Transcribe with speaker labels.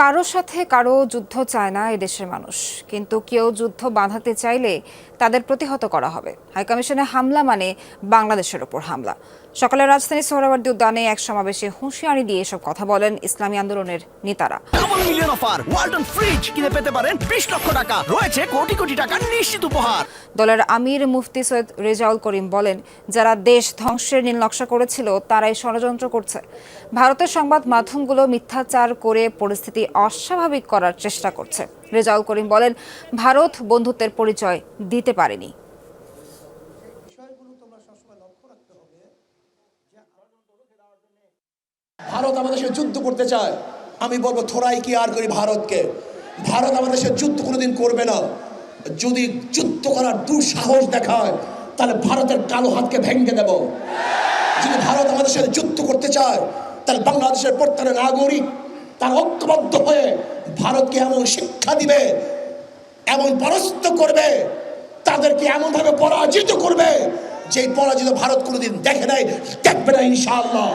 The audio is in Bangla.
Speaker 1: কারও সাথে কারও যুদ্ধ চায় না এদেশের মানুষ। কিন্তু কেউ যুদ্ধ বাঁধাতে চাইলে তাদের প্রতিহত করা হবে। হাইকমিশনে হামলা মানে বাংলাদেশের ওপর হামলা। সকালে রাজধানী সোহরাওয়ার্দী উদ্যানে এক সমাবেশে হুঁশিয়ারি দিয়ে এসব কথা বলেন ইসলামী আন্দোলনের নেতারা।
Speaker 2: মিলিয়ন অফার ওয়ালটন ফ্রিজ কিনে পেতে পারেন লক্ষ টাকা। রয়েছে কোটি কোটি টাকার নিশ্চিত উপহার।
Speaker 1: দলের আমির মুফতি সৈয়দ রেজাউল করিম বলেন যারা দেশ ধ্বংসের নীল নকশা করেছিল তারাই ষড়যন্ত্র করছে। ভারতের সংবাদ মাধ্যমগুলো মিথ্যাচার করে পরিস্থিতি অস্বাভাবিক করার চেষ্টা করছে। রেজাউল করিম বলেন, ভারত বন্ধুত্বের পরিচয় দিতে পারেনি।
Speaker 3: ভারত আমাদের সাথে যুদ্ধ করতে চায়। আমি বলব, থোড়াই কি আর করি ভারতকে? ভারত আমাদের সাথে যুদ্ধ কোনোদিন করবে না। যদি যুদ্ধ করার দুঃসাহস দেখায়, তাহলে ভারতের কালো হাতকে ভেঙে দেব। যদি ভারত আমাদের সাথে যুদ্ধ করতে চায়, তাহলে বাংলাদেশের প্রত্যেক নাগরিক তার ঐক্যবদ্ধ হয়ে ভারতকে এমন শিক্ষা দিবে, এমন পরাস্ত করবে, তাদেরকে এমনভাবে পরাজিত করবে যে পরাজিত ভারত কোনোদিন দেখে নাই, দেখবে না ইনশাআল্লাহ।